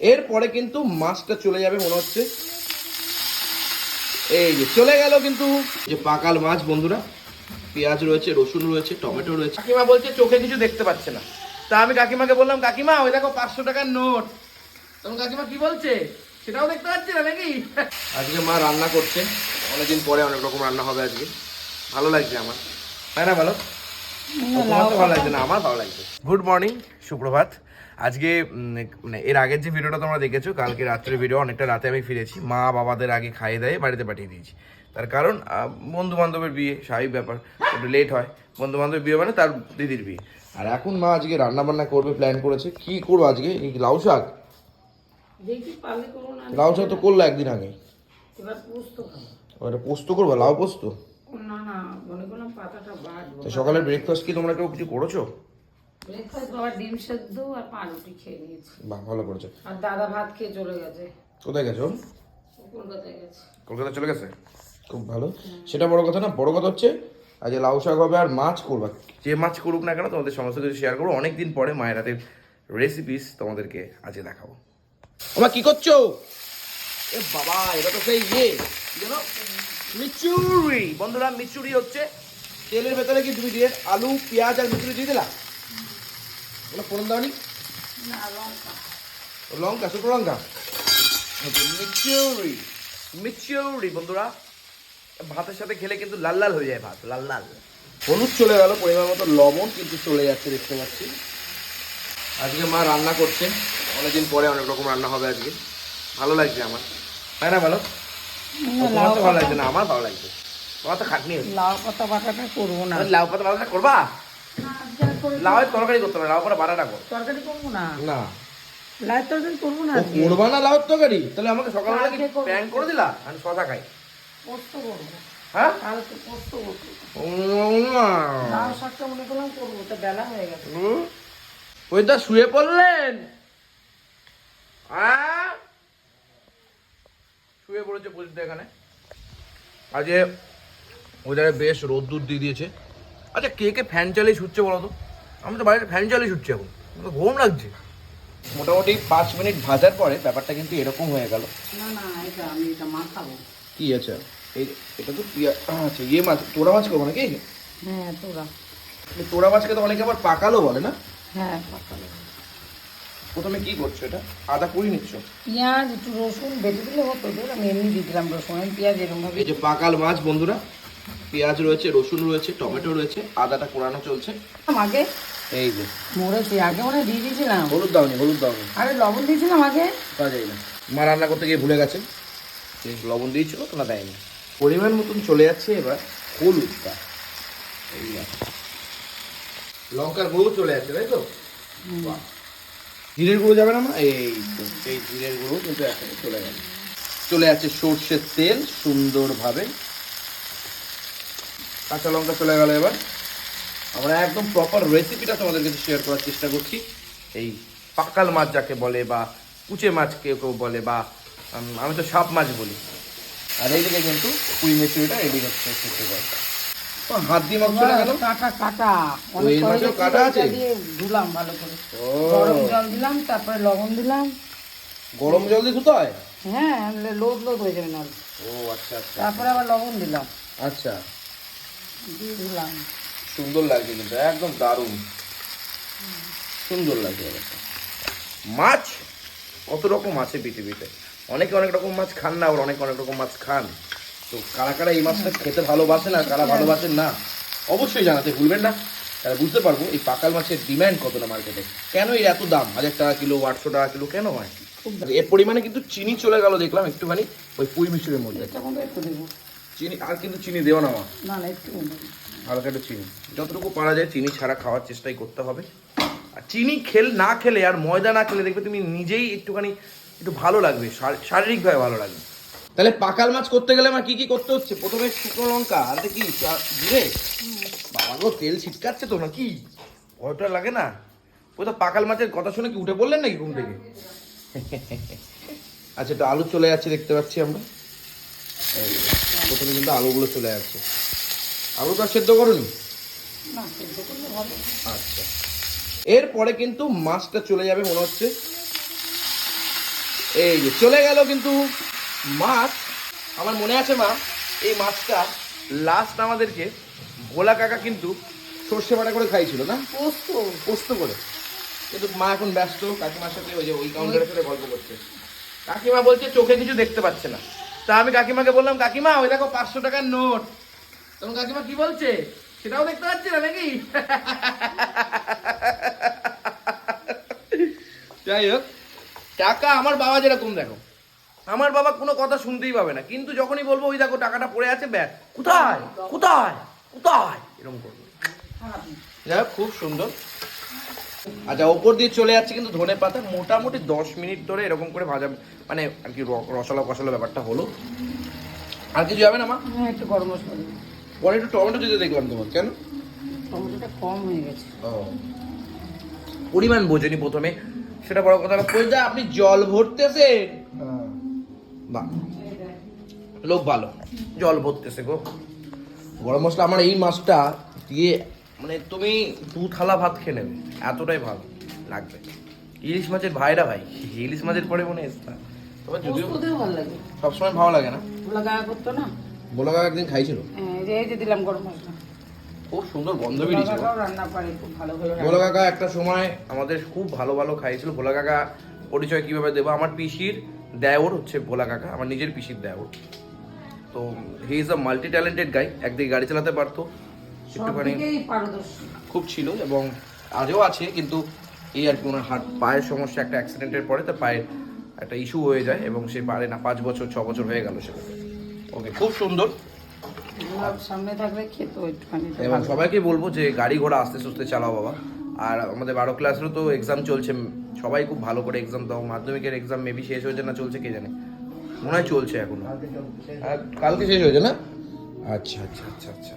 এরপরে কিন্তু মাছটা চলে যাবে মনে হচ্ছে। এই যে চলে গেল কিন্তু যে পাকাল মাছ বন্ধুরা পেঁয়াজ রয়েছে রসুন রয়েছে টমেটো রয়েছে। কাকিমা বলছে চোখে কিছু দেখতে পাচ্ছে না। তা আমি কাকিমাকে বললাম কাকিমা ওই দেখো পাঁচশো টাকার নোট। তখন কাকিমা কি বলছে? সেটাও দেখতে পাচ্ছি না নাকি? আজকে মা রান্না করছে। অনেকদিন পরে অনেক রকম রান্না হবে আজকে। ভালো লাগছে আমার। তাই না ভালো? ভালো লাগছে না আমার ভালো লাগছে। গুড মর্নিং সুপ্রভাত। আজকে মানে এর আগের যে ভিডিওটা তোমরা দেখেছ কালকে রাত্রের ভিডিও অনেকটা রাতে আমি ফিরেছি। মা বাবাদের আগে খাইয়ে দেয় বাড়িতে পাঠিয়ে দিয়েছি। তার কারণ বন্ধু বান্ধবের বিয়ে স্বাভাবিক ব্যাপার একটু লেট হয়। বন্ধু বান্ধবের বিয়ে মানে তার দিদির বিয়ে। আর এখন মা আজকে রান্না বান্না করবে প্ল্যান করেছে। কি করব আজকে? এই লাউ শাক? লাউ শাক তো করল একদিন আগে। ওটা পোস্ত করব? লাউ পোস্ত? না না মনে করলাম পাতাটা বাড়বো। তো সকালে ব্রেকফাস্ট কি তোমরা কেউ কিছু করেছ? ব্রেকফাস্ট বাবা ডিম সেদ্ধ আর পাউরুটি খেয়ে নিয়েছি। বাহ ভালো করেছ। আর দাদা ভাত খেয়ে চলে গেছে। কোথায় গেছো? কলকাতায় গেছে। কলকাতা চলে গেছে? খুব ভালো। সেটা বড় কথা না বড় কথা হচ্ছে আজ লাউ শাক হবে আর মাছ করবা। যে মাছ করুক না কেন তোমাদের সমস্ত কিছু শেয়ার করব। অনেকদিন পরে মায়ের হাতের রেসিপিস তোমাদেরকে আজকে দেখাবো। আমার কি করছ? এ বাবা এটা তো সেই ইয়ে জানো মিচুরি বন্ধুরা মিচুরি হচ্ছে তেলের ভেতরে কি তুমি দিয়ে আলু পেঁয়াজ আর মিচুরি দিয়ে দিলা? ওটা ফোড়ন দাওনি? না লঙ্কা। লঙ্কা শুকনো লঙ্কা? মিচুরি মিচুরি বন্ধুরা। ভাতের সাথে খেলে কিন্তু লাল লাল হয়ে যায় ভাত লাল লাল। হলুদ চলে গেল পরিমাণ মতো লবণ কিন্তু চলে যাচ্ছে দেখতে পাচ্ছি। আজকে মা রান্না করছে। অনেকদিন পরে অনেক রকম রান্না হবে আজকে। ভালো লাগছে আমার। তাই না ভালো তোমার তো ভালো লাগছে না আমার ভালো লাগছে। তোমার তো খাটনি লাউ পাতা বাটাটা করব না। লাউ পাতা বাটাটা করবা? লাউয়ের তরকারি করতে হবে লাউ পাতা বাটাটা কর। তরকারি করব না? না। লাউ তরকারি করব না? করবা না লাউয়ের তরকারি? তাহলে আমাকে সকালবেলা কি প্যান করে দিলা? আমি শশা খাই। পোস্ত করব। হ্যাঁ? কালকে পোস্ত করব। লাউ শাকটা মনে করলাম করব তো বেলা হয়ে গেছে? ওই শুয়ে পড়লেন? আহ? শুয়ে পড়েছে পুলিশ এখানে। আজকে ওদের বেশ রোদ্দুর দিয়ে দিয়েছে। আচ্ছা কে কে ফ্যান চালিয়ে ছুটছে বলো তো? আমি তো বাড়িতে ফ্যান চালিয়ে ছুটছি এখন। ঘুম লাগছে। মোটামুটি পাঁচ মিনিট ভাজার পরে ব্যাপারটা কিন্তু এরকম হয়ে গেল। না না এটা আমি এটা মাখাবো। কি আছে? এই এটা তো পিয়া আচ্ছা ইয়ে মাছ তোরা মাছ করব নাকি? হ্যাঁ তোরা তোরা মাছকে তো অনেকে আবার পাকালো বলে না? হ্যাঁ পাকালো। প্রথমে কি করছ এটা? আদা কুড়ি নিচ্ছ? পেঁয়াজ একটু রসুন বেটে দিলে হতো আমি এমনি দিয়ে দিলাম রসুন। আমি পেঁয়াজ এরকম ভাবে এই যে পাকাল মাছ বন্ধুরা পেঁয়াজ রয়েছে রসুন রয়েছে টমেটো রয়েছে আদাটা কোরানো চলছে। আগে। এই যে। মরেছি আগে মনে দিয়ে দিয়েছিলাম। হলুদ দাও দাওনি হলুদ দাওনি। আরে লবণ দিয়েছিলাম আগে। পাওয়া যায় না। মা রান্না করতে গিয়ে ভুলে গেছে। লবণ দিয়েছিল তো না দেয়নি। পরিমাণ মতন চলে যাচ্ছে এবার হলুদটা। এই। লঙ্কার গুঁড়ো চলে যাচ্ছে তাই তো? বাহ। জিরের গুঁড়ো যাবে না এই এই জিরের গুঁড়ো কিন্তু এখন চলে গেল। চলে যাচ্ছে সর্ষের তেল সুন্দরভাবে। কাঁচা লঙ্কা চলে গেল এবার। আমরা একদম প্রপার রেসিপিটা তোমাদের কাছে শেয়ার করার চেষ্টা করছি। এই পাকাল মাছ যাকে বলে বা কুচে মাছ কেউ কেউ বলে বা আমি তো সাপ মাছ বলি। আর এইদিকে কিন্তু পুঁই মেচুরিটা রেডি হচ্ছে পারে হাত দিয়ে গেল? কাটা কাটা। ও, এই মাছেও কাটা আছে? ধুলাম ভালো করে। গরম জল দিলাম তারপরে লবণ দিলাম। গরম জল দিয়ে ধুতে হয়? হ্যাঁ লোদ লোদ হয়ে যাবে না ও আচ্ছা আচ্ছা। তারপরে আবার লবণ দিলাম। আচ্ছা। দিয়ে সুন্দর লাগছে কিন্তু একদম দারুণ। সুন্দর লাগছে। মাছ? কত রকম আছে পৃথিবীতে? অনেকে অনেক রকম মাছ খান না আবার অনেকে অনেক রকম মাছ খান। তো কারা কারা এই মাছটা খেতে ভালোবাসেন আর কারা ভালোবাসেন না অবশ্যই জানাতে ভুলবেন না। তাহলে বুঝতে পারব এই পাকাল মাছের ডিমান্ড কত না মার্কেটে কেন এর এত দাম? হাজার টাকা কিলো আটশো টাকা কিলো কেন হয়? এর পরিমাণে কিন্তু চিনি চলে গেল দেখলাম একটুখানি ওই পুঁই মিশুরের মধ্যে। চিনি আর কিন্তু চিনি দেওয়া না মা। হালকা একটু চিনি। যতটুকু পারা যায় চিনি ছাড়া খাওয়ার চেষ্টাই করতে হবে। আর চিনি খেল না খেলে আর ময়দা না খেলে দেখবে তুমি নিজেই একটুখানি একটু ভালো লাগবে শারীরিকভাবে ভালো লাগবে। তাহলে পাকাল মাছ করতে গেলে আমার কি কি করতে হচ্ছে? প্রথমে শুকনো লঙ্কা আর কি জিরে? বাবা গো তেল ছিটকাচ্ছে তো নাকি? ভয়টা লাগে না? ওই তো পাকাল মাছের কথা শুনে কি উঠে পড়লেন নাকি ঘুম থেকে? আচ্ছা তো আলু চলে যাচ্ছে দেখতে পাচ্ছি আমরা। প্রথমে কিন্তু আলুগুলো চলে যাচ্ছে। আলুটা সেদ্ধ করুন? না সেদ্ধ করলে আচ্ছা। এরপরে কিন্তু মাছটা চলে যাবে মনে হচ্ছে। এই যে চলে গেল কিন্তু। মাছ আমার মনে আছে মা এই মাছটা লাস্ট আমাদেরকে ভোলা কাকা কিন্তু সর্ষে বাটা করে খাইছিল না? পোস্ত। পোস্ত করে। কিন্তু মা এখন ব্যস্ত কাকিমার সাথে ওই যে ওই কাউন্টারের সাথে গল্প করছে। কাকিমা বলছে চোখে কিছু দেখতে পাচ্ছে না। তা আমি কাকিমাকে বললাম কাকিমা ওই দেখো পাঁচশো টাকার নোট। তখন কাকিমা কি বলছে সেটাও দেখতে পাচ্ছি না নাকি? যাই হোক টাকা আমার বাবা যেরকম দেখো। আমার বাবা কোনো কথা শুনতেই পাবে না। কিন্তু যখনই বলব ওই দেখো টাকাটা পড়ে আছে ব্যাগ কোথায়? কোথায়? কোথায়? এরকম করব। যাই খুব সুন্দর। আচ্ছা ওপর দিয়ে চলে যাচ্ছে কিন্তু ধনে পাতা। মোটামুটি দশ মিনিট ধরে এরকম করে ভাজা মানে আর কি রসালো কষালো ব্যাপারটা হলো। আর কিছু যাবে না মা? হ্যাঁ একটু গরম মশলা পরে একটু টমেটো দিতে দেখলাম তোমার কেন? টমেটোটা কম হয়ে গেছে। পরিমাণ বোঝেনি প্রথমে। সেটা বড় কথা না। কইদা আপনি জল ভরতেছেন? বাহ। লোক ভালো। জল ভরতেছে গো। গরম মশলা আমার এই মাছটা দিয়ে মানে তুমি দু থালা ভাত খেয়ে নেবে। এতটাই ভালো লাগবে। ইলিশ মাছের ভাইরা ভাই ইলিশ মাছের পরে মনে এসতা তবে যদিও ভালো লাগে। সবসময় ভালো লাগে না। গায়ে করতো না? বলো কাকা একদিন খাইছিল। হ্যাঁ, এই যে দিলাম গরম মশলা। খুব সুন্দর গন্ধ ভোলা বেরিয়েছিল রান্না পারে খুব ভালো ভালো ভোলা কাকা একটা সময় আমাদের খুব ভালো ভালো খাইয়েছিল ভোলা কাকা পরিচয় কীভাবে দেবো? আমার পিসির দেওর হচ্ছে ভোলা কাকা আমার নিজের পিসির দেওর। তো he is a multi talented guy একদিকে গাড়ি চালাতে পারতো একটুখানি খুব ছিল এবং আজও আছে কিন্তু এই আর কি ওনার হাত পায়ের সমস্যা একটা অ্যাক্সিডেন্টের পরে তার পায়ের একটা ইস্যু হয়ে যায় এবং সে পারে না পাঁচ বছর ছ বছর হয়ে গেল সেটা ওকে খুব সুন্দর। সামনে থাকলে খেতো একটুখানি এবং সবাইকে বলব যে গাড়ি ঘোড়া আস্তে সুস্তে চালাও বাবা। আর আমাদের বারো ক্লাসেরও তো এক্সাম চলছে সবাই খুব ভালো করে এক্সাম দাও মাধ্যমিকের এক্সাম মেবি শেষ হয়েছে না চলছে কে জানে? মনে হয় চলছে এখন। কালকে শেষ হয়েছে না? আচ্ছা আচ্ছা আচ্ছা আচ্ছা।